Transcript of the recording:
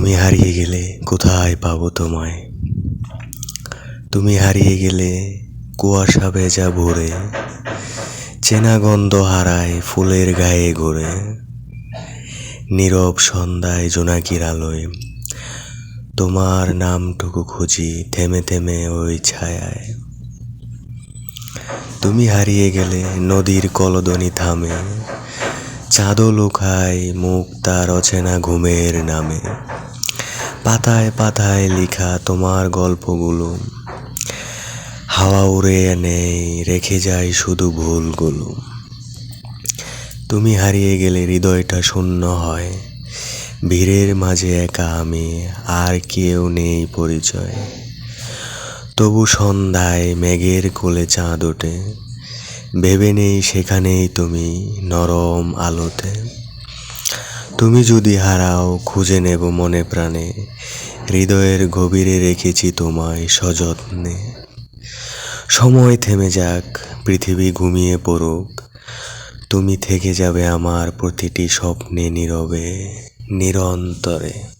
তুমি হারিয়ে গেলে কোথায় পাবো তোমায়? তুমি হারিয়ে গেলে কুয়াশা ভেজা ভরে, চেনা গন্ধ হারায় ফুলের গায়ে ঘুরে, নীরব সন্ধ্যায় জোনাকির আলোয় তোমার নামটুকু খুঁজি থেমে থেমে ওই ছায়ায়। তুমি হারিয়ে গেলে নদীর কলদনি থামে, চাঁদও লুকায় মুখ তার অচেনা ঘুমের নামে। পাতায় পাতায় লেখা তোমার গল্পগুলো। হাওয়া উড়ে নেই রেখে যায় শুধু ভুলগুলো। তুমি হারিয়ে গেলে হৃদয়টা শূন্য হয়। ভিড়ের মাঝে একা আমি, আর কেউ নেই পরিচয়। তবু সন্ধ্যায় মেঘের কোলে চাঁদ ওঠে। ভেবে নেই সেখানেই তুমি নরম আলোতে। তুমি যদি হারাও, খুঁজে নেব মনে প্রাণে। হৃদয়ের গভীরে রেখেছি তোমায় সযত্নে। সময় থেমে যাক, পৃথিবী ঘুমিয়ে পড়ুক। তুমি থেকে যাবে আমার প্রতিটি স্বপ্নে নীরবে, নিরন্তরে।